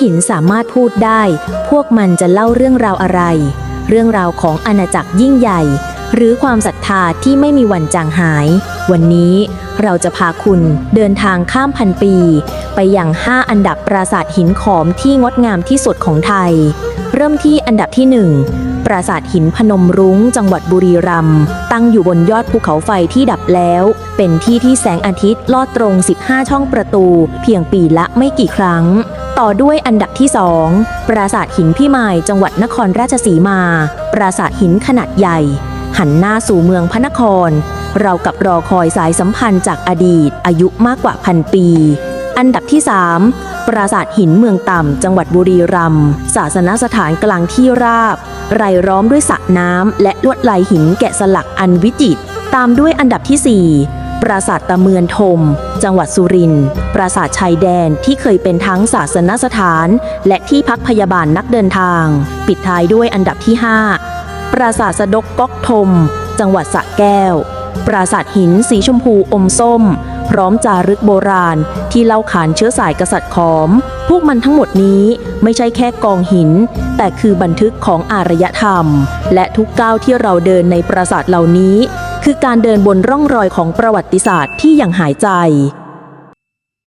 หินสามารถพูดได้ พวกมันจะเล่าเรื่องราวอะไร เรื่องราวของอาณาจักรยิ่งใหญ่ หรือความศรัทธาที่ไม่มีวันจางหาย วันนี้เราจะพาคุณเดินทางข้ามพันปี ไปยัง 5 อันดับปราสาทหินขอมที่งดงามที่สุดของไทย เริ่มที่อันดับที่ 1ปราสาทหินพนมรุ้งจังหวัดบุรีรัมย์ตั้งอยู่บนยอดภูเขาไฟที่ดับแล้ว เป็นที่ที่แสงอาทิตย์ลอดตรง 15 ช่องประตู เพียงปีละไม่กี่ครั้ง ต่อด้วยอันดับที่ 2 ปราสาทหินพิมายจังหวัดนครราชสีมา ปราสาทหินขนาดใหญ่ หันหน้าสู่เมืองพระนคร เรากับรอคอยสายสัมพันธ์จากอดีตอายุมากกว่าพันปี อันดับที่ 3 ปราสาทหินเมืองต่ำ จังหวัดบุรีรัมย์ศาสนสถานกลางที่ราบ รายล้อมด้วยสระน้ำและลวดลายหินแกะสลักอันวิจิตรตามด้วยอันดับที่ 4 ปราสาทตะเมือนทม จังหวัดสุรินทร์ ปราสาทชายแดนที่เคยเป็นทั้งศาสนสถาน และที่พักพยาบาลนักเดินทาง ปิดท้ายด้วยอันดับที่ 5 ปราสาทสะดกก๊อกทม จังหวัดสระแก้ว ปราสาทหินสีชมพูอมส้ม พร้อมจารึกโบราณ ที่เล่าขานเชื้อสายกษัตริย์ขอม พวกมันทั้งหมดนี้ไม่ใช่แค่กองหิน แต่คือบันทึกของอารยธรรม และทุกก้าวที่เราเดินในปราสาทเหล่านี้ คือการเดินบนร่องรอยของประวัติศาสตร์ที่ยังหายใจ